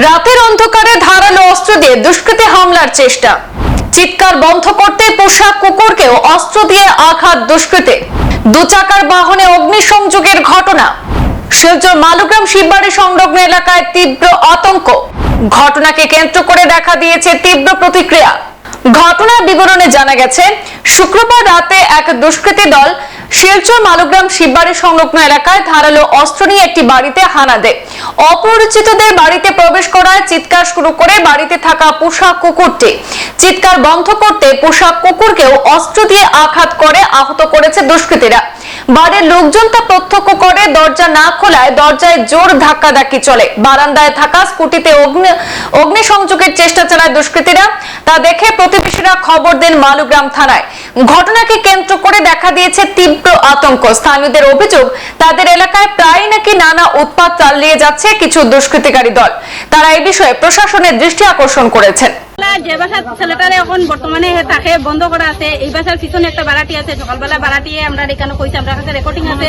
রাতের অন্ধকারে ধারালো অস্ত্র দিয়ে দুষ্কৃতী হামলার চেষ্টা। চিৎকার বন্ধ করতে পোশাক কুকুরকেও অস্ত্র দিয়ে আঘাত দুষ্কৃতে। দু চাকার বাহনে অগ্নিসংযোগের ঘটনা। শিলচর মালুগ্রাম শিববাড়ি সংলগ্ন এলাকায় তীব্র আতঙ্ক। ঘটনাকে কেন্দ্র করে দেখা দিয়েছে তীব্র প্রতিক্রিয়া। ঘটনার বিবরণে জানা গেছে, শুক্রবার রাতে এক দুষ্কৃতী দল শিলচর মালুগ্রাম শিববাড়ি সংলগ্ন এলাকায় ধারালো অস্ত্র নিয়ে একটি বাড়িতে হানা দেয়। অপরিচিতদের বাড়িতে প্রবেশ করায় চিৎকার শুরু করে বাড়িতে থাকা পোশাক কুকুরটি। চিৎকার বন্ধ করতে পোশাক কুকুরকেও অস্ত্র দিয়ে আঘাত করে আহত করেছে দুষ্কৃতীরা। বাড়ির লোকজন তা প্রত্যক্ষ করে, দরজা না খোলায় দরজায় জোর ধাক্কাধাক্কি চলে। বারান্দায় থাকা স্কুটিতে অগ্নি, অগ্নিসংযোগের চেষ্টা চালায় দুষ্কৃতীরা। তা দেখে প্রতিবেশীরা খবর দেন মালুগ্রাম থানায়। ঘটনাকে কেন্দ্র করে দেখা দিয়েছে তীব্র আতঙ্ক। স্থানীয়দের অভিযোগ তাদের এলাকায় প্রায় নাকি নানা উৎপাত চালিয়ে যাচ্ছে কিছু দুষ্কৃতিকারী দল। তারা এই বিষয়ে প্রশাসনের দৃষ্টি আকর্ষণ করেছেন। যে বাসার ছেলেটারে এখন বর্তমানে তাকে বন্ধ করা আছে এই বাসার পিছনে একটা বাড়াটি আছে সকালবেলা বাড়াটিয়ে আমরা এখানে কইছে আমরা কাছে রেকর্ডিং আছে।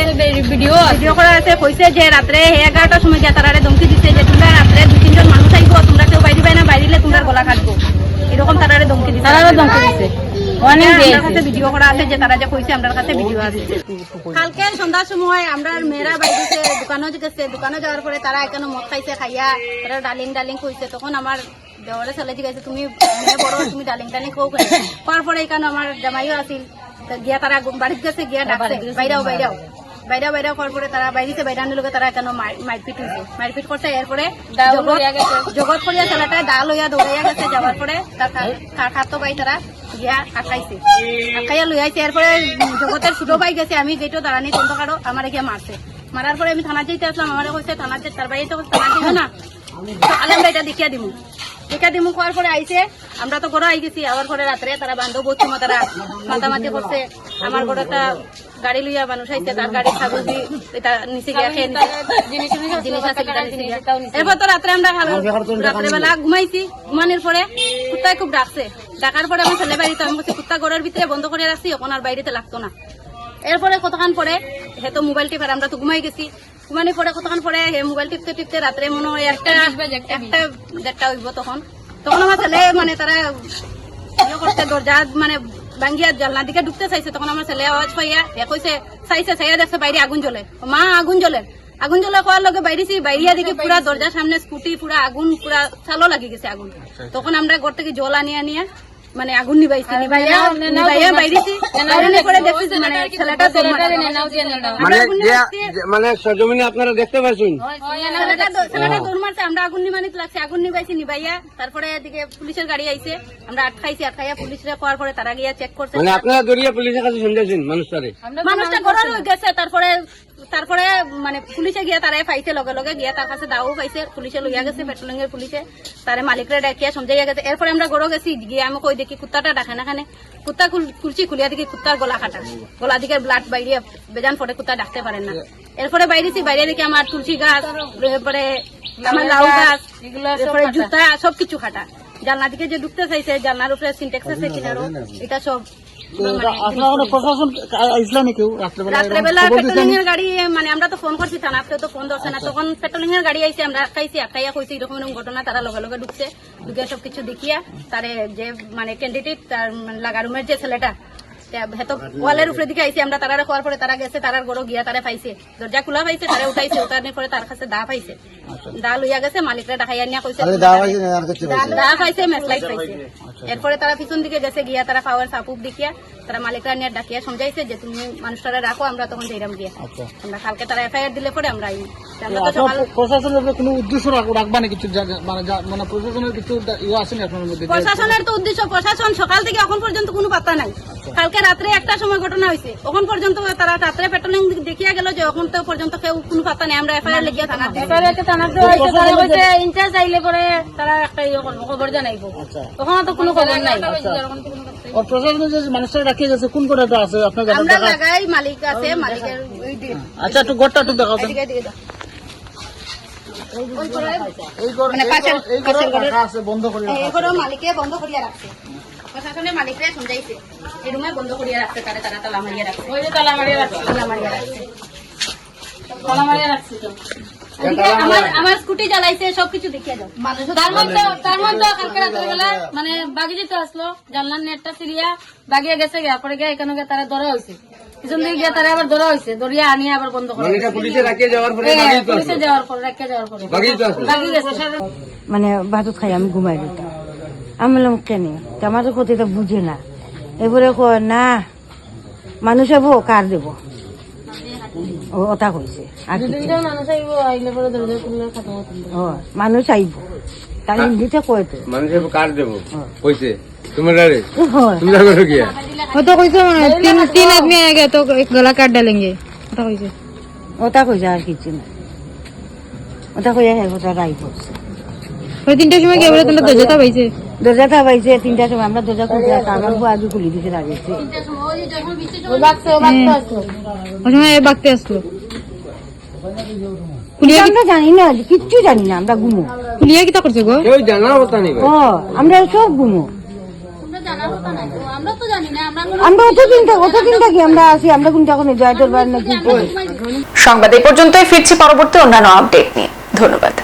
ভিডিও ভিডিও করা আছে কইছে যে রাত্রে এগারোটার সময় গিয়ে তারা ধমকি দিচ্ছে যে তোমরা রাত্রে দু তিনজন মানুষ আইব তোমরা কেউ বাইরে পাই না বাইরে তোমরা গলা কাটবো। এরকম তারারে ধমকি দিচ্ছে তারা ধমকি দিচ্ছে আমার কাছে ভিডিও করা আছে যে তারা যে কইছে আমার কাছে ভিডিও আছে। কালকে সন্ধ্যার সময় আমরা মেয়েরা বাইরেছে দোকানে গেছে দোকানে যাওয়ার পরে তারা এখানে মদ খাইছে খাইয়া তারা ডালিং ডালিং কইছে। তখন আমার দেওয়ারে চলে গেছে তুমি বড় তুমি ডালিং ডালিং খাও খাই হওয়ার পরে এখানে আমার জামাইও আছিল। গিয়া তারা বাড়িতে গেছে গিয়া ডাকছে বাইরাও বাইরাও বাইরা বাইরা করার পরে তারা বাইরেছে বাইরানোর লোকে তারা কেন মারপিট হয়েছে মারপিট করছে এরপরে জগৎ- করিয়া ছেলেটা দা লইয়া দৌড়াইয়া গেছে যাওয়ার পরে তার খাতো ভাই তারা গিয়া আটকাইছে। আটকাইয়া লই এরপরে জগতের ছোট ভাই গেছে। আমি গেটও দাঁড়ানি তন্ত কারও আমার গিয়া মারছে মারার পরে আমি থানা যেতে আসলাম আমার কইছে থানা যে তার বাড়িতে থানা দিবে না আমরা এটা দেখিয়া দিমু। দেখিয়া দিমু খাওয়ার পরে আইছে আমরা তো ঘরে আই গেছি আবার পরে রাত্রে তারা বান্ধব বলছি তারা মাতামাতি করছে আমার ঘরে গাড়ি লইয়া মানুষ আইছে তার গাড়ি এটা নিচে গিয়া খেয়ে জিনিস আছে এটা নিচে গিয়া। এরপর তো রাত্রে আমরা রাত্রেবেলা ঘুমাইছি ঘুমানোর পরে কুত্তায় খুব ডাকছে ডাকার পরে আমার ছেলে বাড়িতে আমি বলছি কুত্তা ঘরের ভিতরে বন্ধ করে রাখছি এখন আর বাইরেতে লাগতো না। এরপরে কতক্ষণ পরে হে তো মোবাইল টিপার আমরা তো ঘুমাই গেছি। ঘুমানি পরে কতক্ষণ পরে হে মোবাইল টিপতে টিপতে রাত্রে মনে হয় একটা একটা দেড়টা হইব তখন। তখন আমার ছেলে মানে তারা ইয়ে করতে দরজা মানে ভাঙ্গিয়া জানলা দিকে ঢুকতে চাইছে তখন আমার ছেলে আওয়াজ পাইয়া এ কইছে চাইছে চাইয়া দেখছে বাইরে আগুন জ্বলে। মা আগুন জ্বলে। আগুন জ্বলা করার লগে বাইরেছি বাইরিয়া দিকে পুরা দরজার সামনে স্কুটি পুরা আগুন পুরা চালো লাগি গেছে আগুন। তখন আমরা ঘর থেকে জল আনিয়া নিয়ে মানে আগুন নিবাইছি মানে। মানে। মানে সজমিনে আপনারা দেখতে পাচ্ছেন আমরা আগুন নিবানিতে লাগছে আগুন নিবাইছি নিবাইয়া তারপরে এদিকে পুলিশের গাড়ি আইছে আমরা আটকাইছি আটকাইয়া পুলিশরা পরে তারা গিয়া চেক করছে। মানে আপনারা দরিয়া পুলিশের কাছে শুনতেছেন মানুষটারে? মানুষটা ঘরের গেছে তারপরে মানে পুলিশে গিয়া তারে পাইছে, লগে লগে গিয়া তার কাছে দাও পাইছে পুলিশে লইয়া গেছে পেট্রোলিং এর পুলিশে তারে মালিকরে ডাকিয়া, সমঝাইয়া গেছে। এরপরে আমরা গড়ো গেছি, গিয়ে আমি কই দেখি কুত্তাটা ডাকে না খানে কুত্তা খুলছি খুলিয়া দেখি কুত্তার গলা কাটা গলা দিকে ব্লাড বাইরে বেজান পরে কুত্তা ডাকতে পারে না। এরপরে বাইরেছি বাইরে দেখি আমার তুলসী গাছ, এরপরে আমার লাউ গাছ, এরপরে জুতা, সবকিছু খাটা জানলা দিকে যে ঢুকতে চাইছে জানলার উপরে সিনটেক্স আছে কিনারো এটা সব। মানে এর গাড়ি মানে আমরা তো ফোন করছি তো ফোন ধরছে না। তখন পেট্রোলিং এর গাড়ি আইসে আমরা আটকাইছি আটকাইয়া কইছি এরকম এরকম ঘটনা তারা লগে লগে ঢুকছে। ঢুকে সবকিছু দেখিয়া তার যে মানে ক্যান্ডিডেট তার লাগারুমের লাগা রুমের যে ছেলেটা ওয়ালের উপরে দিকে আইছে আমরা তারা খাওয়ার পরে তারা গেছে তারার গড়ো গিয়া তারা পাইছে। দরজা খোলা পাইছে তারা উঠাইছে উঠানোর পরে তার কাছে দা পাইছে। দা লইয়া গেছে মালিকরা দেখাই আনিয়া কইছে দা- দা পাইছে মেসলাইট পাইছে? এরপরে তারা পিছন দিকে গেছে গিয়া তারা পাওয়ার সাপুক দেখিয়া তারা মালিকরা নিয়ে ডাকিয়া সমঝাইছে যে তুমি মানুষটারা রাখো আমরা তখন যাইরাম গিয়া। আমরা কালকে তারা এফআইআর দিলে পরে আমরা প্রশাসনের কোনো উদ্দেশ্য রাখবা না কিছু মানে মানে প্রশাসনের কিছু ইয়ে আসেনি আপনার মধ্যে? প্রশাসনের তো উদ্দেশ্য প্রশাসন সকাল থেকে এখন পর্যন্ত কোনো পাত্তা নাই। কালকে রাত্রে একটা সময় ঘটনা হয়েছে এখন পর্যন্ত তারা রাত্রে পেট্রোলিং দেখিয়া গেল যে এখন তো পর্যন্ত কেউ কোনো পাত্তা নেই। আমরা এফআইআর লিখিয়া থানা ইনচার্জ আইলে পরে তারা একটা ইয়ে করব খবর জানাইবো। তখন তো কোনো খবর নাই। আর প্রশাসনের যে মানুষটা রাখিয়ে গেছে কোন কোটাটা আছে? আপনার জানা আমরা লাগাই মালিক আছে মালিকের আচ্ছা একটু ঘরটা একটু দেখাও তো। মানে। এগুলো মালিকে বন্ধ করিয়া রাখছে। প্রশাসনের মালিকরে সমঝাইছে এই রুমে বন্ধ করিয়া রাখছে তারা তারা তালা মারিয়া রাখছে। তালা মারিয়া রাখছে। তালা মারিয়া রাখছে তালা মারিয়া রাখছে তো এদিকে আমার আমার স্কুটি চালাইছে সবকিছু দেখিয়ে দাও। তার মধ্যে তার মধ্যে কালকে রাতের মানে বাগি যেতে আসলো জানলার নেটটা সিরিয়া বাগিয়ে গেছে গিয়া পরে গিয়ে এখানে গিয়ে তারা ধরা হয়েছে। পিছন দিকে গিয়ে তারা আবার ধরা হয়েছে ধরিয়া আনিয়ে আবার বন্ধ করা মানে এটা পুলিশে যাওয়ার পরে হ্যাঁ, বাগিয়ে তো পুলিশে যাওয়ার পরে রেখে যাওয়ার পরে। বাগিয়ে তো আসলো। বাগি গেছে। মানে ভাতত খাই আমি ঘুমাই দিতাম আমি বললাম কেন? তো আমাদের কথাটা বুঝে না। এবারে কয় না মানুষ হব কার দেব? ওটা হয়েছে মানুষ আইব তাই হিন্দিতে কয় তো? মানুষ কার দেব? কইছে। তোমার আরে? তোমরা করো কি? গলা কাট ডালেंगे ওটা কইছে। ওটা কইছে আর কিছু না। ওটা কইয়া ওটা রাই করছে ওই তিনটার সময় গিয়ে বলে তোমরা দরজাটা পাইছে? দরজা থাবাইছে তিনটার সময় আমরা দরজা খুলতে আমার বউ খুলি দিতে লাগিয়েছে ওই সময় আমরা সংবাদ এই পর্যন্তই ফিরছি পরবর্তী অন্যান্য আপডেট নিয়ে। ধন্যবাদ।